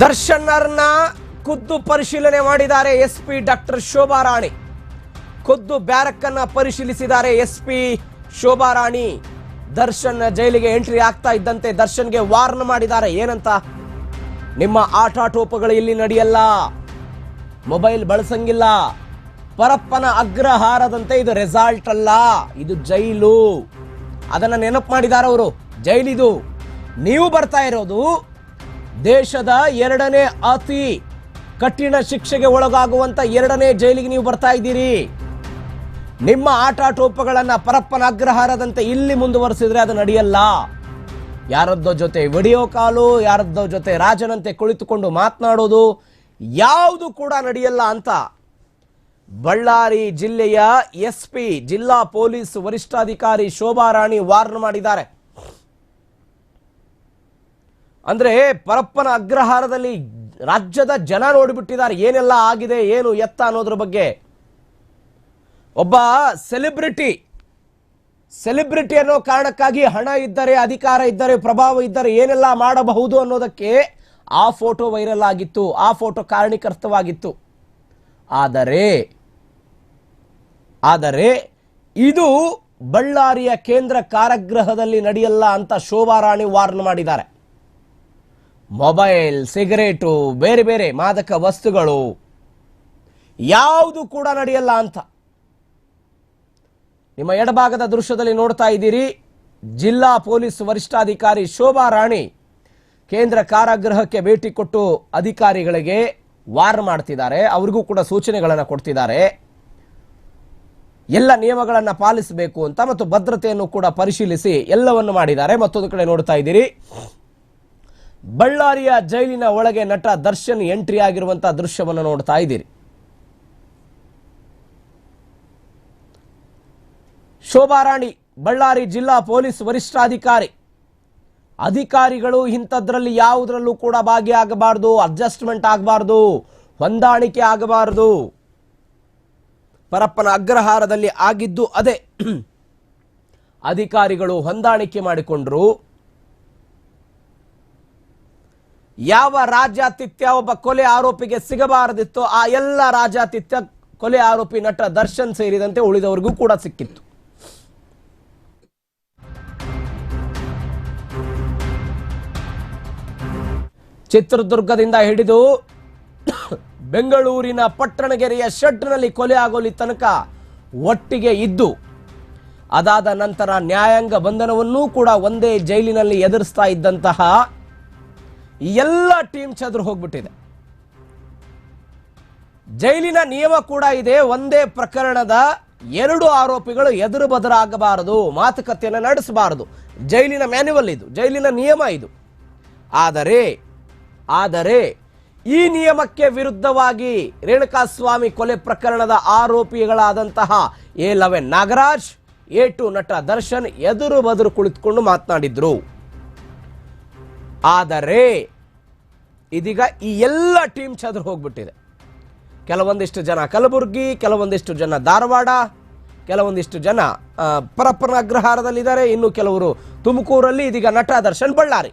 ದರ್ಶನ್ನರ್ನ ಖುದ್ದು ಪರಿಶೀಲನೆ ಮಾಡಿದ್ದಾರೆ S P doctor Shobha Rani. ಖುದ್ದು ಬ್ಯಾರಕ್ ಅನ್ನ ಪರಿಶೀಲಿಸಿದ್ದಾರೆ ಎಸ್ ಪಿ ಶೋಭಾ ರಾಣಿ. ದರ್ಶನ್ ಜೈಲಿಗೆ ಎಂಟ್ರಿ ಆಗ್ತಾ ಇದ್ದಂತೆ ದರ್ಶನ್ಗೆ ವಾರ್ನ್ ಮಾಡಿದ್ದಾರೆ. ಏನಂತ? ನಿಮ್ಮ ಆಟಾಟೋಪಗಳು ಇಲ್ಲಿ ನಡೆಯಲ್ಲ. ಮೊಬೈಲ್ ಬಳಸಂಗಿಲ್ಲ. ಪರಪ್ಪನ ಅಗ್ರಹಾರದಂತೆ ಇದು ರೆಸಾಲ್ಟ್ ಅಲ್ಲ. ಇದು ಜೈಲು. ಅದನ್ನ ನೆನಪು ಮಾಡಿದ್ದಾರೆ ಅವರು ಜೈಲಿದು. ನೀವು ಬರ್ತಾ ಇರೋದು ದೇಶದ ಎರಡನೇ ಅತಿ ಕಠಿಣ ಶಿಕ್ಷೆಗೆ ಒಳಗಾಗುವಂತ ಎರಡನೇ ಜೈಲಿಗೆ ನೀವು ಬರ್ತಾ ಇದ್ದೀರಿ. ನಿಮ್ಮ ಆಟಾಟೋಪಗಳನ್ನ ಪರಪ್ಪನ ಅಗ್ರಹಾರದಂತೆ ಇಲ್ಲಿ ಮುಂದುವರೆಸಿದ್ರೆ ಅದು ನಡೆಯಲ್ಲ. ಯಾರದ್ದೋ ಜೊತೆ ವಿಡಿಯೋ ಕಾಲು, ಯಾರದ್ದೋ ಜೊತೆ ರಾಜನಂತೆ ಕುಳಿತುಕೊಂಡು ಮಾತನಾಡೋದು ಯಾವುದು ಕೂಡ ನಡೆಯಲ್ಲ ಅಂತ. ಬಳ್ಳಾರಿ ಜಿಲ್ಲೆಯ ಎಸ್ ಪಿ ಜಿಲ್ಲಾ ಪೊಲೀಸ್ ವರಿಷ್ಠಾಧಿಕಾರಿ ಶೋಭಾ ರಾಣಿ ವಾರ್ನ್ ಮಾಡಿದ್ದಾರೆ. ಅಂದ್ರೆ ಪರಪ್ಪನ ಅಗ್ರಹಾರದಲ್ಲಿ ರಾಜ್ಯದ ಜನ ನೋಡಿಬಿಟ್ಟಿದ್ದಾರೆ. ಏನೆಲ್ಲ ಆಗಿದೆ, ಏನು ಎತ್ತ ಅನ್ನೋದ್ರ ಬಗ್ಗೆ. ಒಬ್ಬ ಸೆಲೆಬ್ರಿಟಿ ಸೆಲೆಬ್ರಿಟಿ ಅನ್ನೋ ಕಾರಣಕ್ಕಾಗಿ ಹಣ ಇದ್ದರೆ, ಅಧಿಕಾರ ಇದ್ದರೆ, ಪ್ರಭಾವ ಇದ್ದರೆ ಏನೆಲ್ಲ ಮಾಡಬಹುದು ಅನ್ನೋದಕ್ಕೆ ಆ ಫೋಟೋ ವೈರಲ್ ಆಗಿತ್ತು, ಆ ಫೋಟೋ ಕಾರಣೀಕರ್ತವಾಗಿತ್ತು ಆದರೆ ಆದರೆ ಇದು ಬಳ್ಳಾರಿಯ ಕೇಂದ್ರ ಕಾರಾಗೃಹದಲ್ಲಿ ನಡೆಯಲ್ಲ ಅಂತ ಶೋಭಾ ರಾಣಿ ವಾರ್ನ್ ಮಾಡಿದ್ದಾರೆ. ಮೊಬೈಲ್, ಸಿಗರೇಟು, ಬೇರೆ ಬೇರೆ ಮಾದಕ ವಸ್ತುಗಳು ಯಾವುದು ಕೂಡ ನಡೆಯಲ್ಲ ಅಂತ. ನಿಮ್ಮ ಎಡಭಾಗದ ದೃಶ್ಯದಲ್ಲಿ ನೋಡ್ತಾ ಇದ್ದೀರಿ, ಜಿಲ್ಲಾ ಪೊಲೀಸ್ ವರಿಷ್ಠಾಧಿಕಾರಿ ಶೋಭಾ ರಾಣಿ ಕೇಂದ್ರ ಕಾರಾಗೃಹಕ್ಕೆ ಭೇಟಿ ಕೊಟ್ಟು ಅಧಿಕಾರಿಗಳಿಗೆ ವಾರ್ ಮಾಡ್ತಿದ್ದಾರೆ, ಅವರಿಗೂ ಕೂಡ ಸೂಚನೆಗಳನ್ನು ಕೊಡ್ತಿದ್ದಾರೆ. ಎಲ್ಲ ನಿಯಮಗಳನ್ನು ಪಾಲಿಸಬೇಕು ಅಂತ ಮತ್ತು ಭದ್ರತೆಯನ್ನು ಕೂಡ ಪರಿಶೀಲಿಸಿ ಎಲ್ಲವನ್ನು ಮಾಡಿದ್ದಾರೆ. ಮತ್ತೊಂದು ಕಡೆ ನೋಡ್ತಾ ಇದ್ದೀರಿ ಬಳ್ಳಾರಿಯ ಜೈಲಿನ ಒಳಗೆ ನಟ ದರ್ಶನ್ ಎಂಟ್ರಿ ಆಗಿರುವಂತಹ ದೃಶ್ಯವನ್ನು ನೋಡ್ತಾ ಇದ್ದೀರಿ. ಶೋಭಾರಾಣಿ ಬಳ್ಳಾರಿ ಜಿಲ್ಲಾ ಪೊಲೀಸ್ ವರಿಷ್ಠಾಧಿಕಾರಿ. ಅಧಿಕಾರಿಗಳು ಇಂಥದ್ರಲ್ಲಿ ಯಾವುದರಲ್ಲೂ ಕೂಡ ಭಾಗಿಯಾಗಬಾರ್ದು ಅಡ್ಜಸ್ಟ್ಮೆಂಟ್ ಆಗಬಾರ್ದು, ಹೊಂದಾಣಿಕೆ ಆಗಬಾರದು. ಪರಪ್ಪನ ಅಗ್ರಹಾರದಲ್ಲಿ ಆಗಿದ್ದು ಅದೇ. ಅಧಿಕಾರಿಗಳು ಹೊಂದಾಣಿಕೆ ಮಾಡಿಕೊಂಡ್ರು. ಯಾವ ರಾಜ್ಯಾತಿಥ್ಯ ಒಬ್ಬ ಕೊಲೆ ಆರೋಪಿಗೆ ಸಿಗಬಾರದಿತ್ತು, ಆ ಎಲ್ಲ ರಾಜಾತಿಥ್ಯ ಕೊಲೆ ಆರೋಪಿ ನಟ ದರ್ಶನ್ ಸೇರಿದಂತೆ ಉಳಿದವರಿಗೂ ಕೂಡ ಸಿಕ್ಕಿತ್ತು. ಚಿತ್ರದುರ್ಗದಿಂದ ಹಿಡಿದು ಬೆಂಗಳೂರಿನ ಪಟ್ಟಣಗೆರೆಯ ಶೆಡ್ನಲ್ಲಿ ಕೊಲೆ ಆಗೋಲಿ ತನಕ ಒಟ್ಟಿಗೆ ಇದ್ದು, ಅದಾದ ನಂತರ ನ್ಯಾಯಾಂಗ ಬಂಧನವನ್ನೂ ಕೂಡ ಒಂದೇ ಜೈಲಿನಲ್ಲಿ ಎದುರಿಸ್ತಾ ಇದ್ದಂತಹ ಎಲ್ಲ ಟೀಮ್ ಚದ್ರ ಹೋಗ್ಬಿಟ್ಟಿದೆ. ಜೈಲಿನ ನಿಯಮ ಕೂಡ ಇದೆ, ಒಂದೇ ಪ್ರಕರಣದ ಎರಡು ಆರೋಪಿಗಳು ಎದುರು ಬದರಾಗಬಾರದು ಮಾತುಕತೆಯನ್ನು ನಡೆಸಬಾರದು. ಜೈಲಿನ ಮ್ಯಾನ್ಯುವಲ್ ಇದು, ಜೈಲಿನ ನಿಯಮ ಇದು. ಆದರೆ ಆದರೆ, ಈ ನಿಯಮಕ್ಕೆ ವಿರುದ್ಧವಾಗಿ ರೇಣುಕಾಸ್ವಾಮಿ ಕೊಲೆ ಪ್ರಕರಣದ ಆರೋಪಿಗಳಾದಂತಹ A eleven Nagaraj, A two ನಟ ದರ್ಶನ್ ಎದುರು ಬದುರು ಕುಳಿತುಕೊಂಡು ಮಾತನಾಡಿದ್ರು. ಆದರೆ, ಇದೀಗ ಈ ಎಲ್ಲ ಟೀಮ್ ಚದುರು ಹೋಗ್ಬಿಟ್ಟಿದೆ. ಕೆಲವೊಂದಿಷ್ಟು ಜನ ಕಲಬುರಗಿ, ಕೆಲವೊಂದಿಷ್ಟು ಜನ ಧಾರವಾಡ, ಕೆಲವೊಂದಿಷ್ಟು ಜನ ಪರಪ್ಪನ ಅಗ್ರಹಾರದಲ್ಲಿದ್ದಾರೆ. ಇನ್ನು ಕೆಲವರು ತುಮಕೂರಲ್ಲಿ ಇದೀಗ ನಟ ದರ್ಶನ್ ಬಳ್ಳಾರಿ.